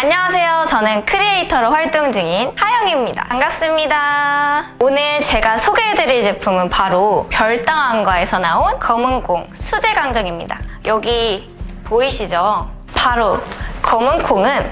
안녕하세요. 저는 크리에이터로 활동 중인 하영입니다. 반갑습니다. 오늘 제가 소개해드릴 제품은 바로 별당안과에서 나온 검은콩 수제강정입니다. 여기 보이시죠? 바로 검은콩은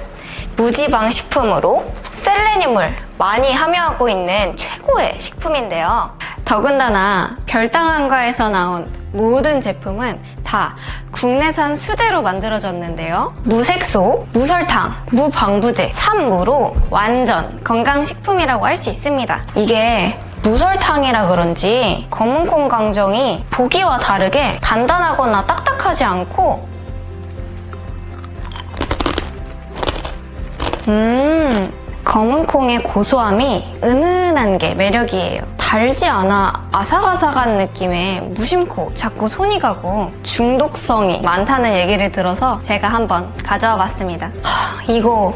무지방 식품으로 셀레늄을 많이 함유하고 있는 최고의 식품인데요. 더군다나 별당안과에서 나온 모든 제품은 다 국내산 수제로 만들어졌는데요. 무색소, 무설탕, 무방부제, 산무로 완전 건강식품이라고 할 수 있습니다. 이게 무설탕이라 그런지 검은콩 강정이 보기와 다르게 단단하거나 딱딱하지 않고 음, 검은 콩의 고소함이 은은한 게 매력이에요. 달지 않아 아삭아삭한 느낌에 무심코 자꾸 손이 가고 중독성이 많다는 얘기를 들어서 제가 한번 가져와 봤습니다. 하, 이거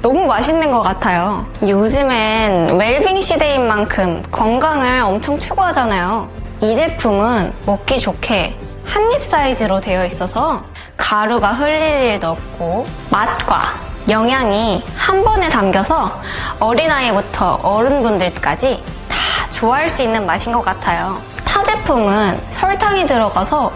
너무 맛있는 것 같아요. 요즘엔 웰빙 시대인 만큼 건강을 엄청 추구하잖아요. 이 제품은 먹기 좋게 한 입 사이즈로 되어 있어서 가루가 흘릴 일도 없고 맛과 영양이 한 번에 담겨서 어린아이부터 어른분들까지 다 좋아할 수 있는 맛인 것 같아요. 타 제품은 설탕이 들어가서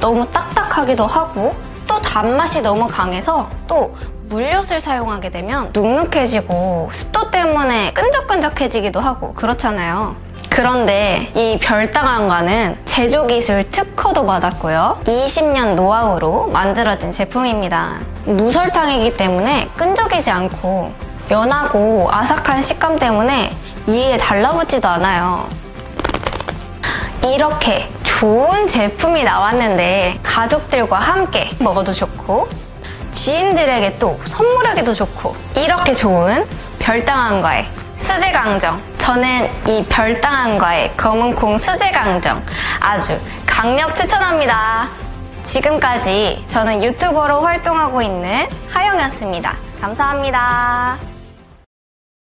너무 딱딱하기도 하고 또 단맛이 너무 강해서 또 물엿을 사용하게 되면 눅눅해지고 습도 때문에 끈적끈적해지기도 하고 그렇잖아요. 그런데 이 별당안과는 제조기술 특허도 받았고요. 20년 노하우로 만들어진 제품입니다. 무설탕이기 때문에 끈적이지 않고 연하고 아삭한 식감 때문에 이에 달라붙지도 않아요. 이렇게 좋은 제품이 나왔는데 가족들과 함께 먹어도 좋고 지인들에게 또 선물하기도 좋고 이렇게 좋은 별당안과의 수제강정. 저는 이 별당안과의 검은콩 수제강정 아주 강력 추천합니다. 지금까지 저는 유튜버로 활동하고 있는 하영이었습니다. 감사합니다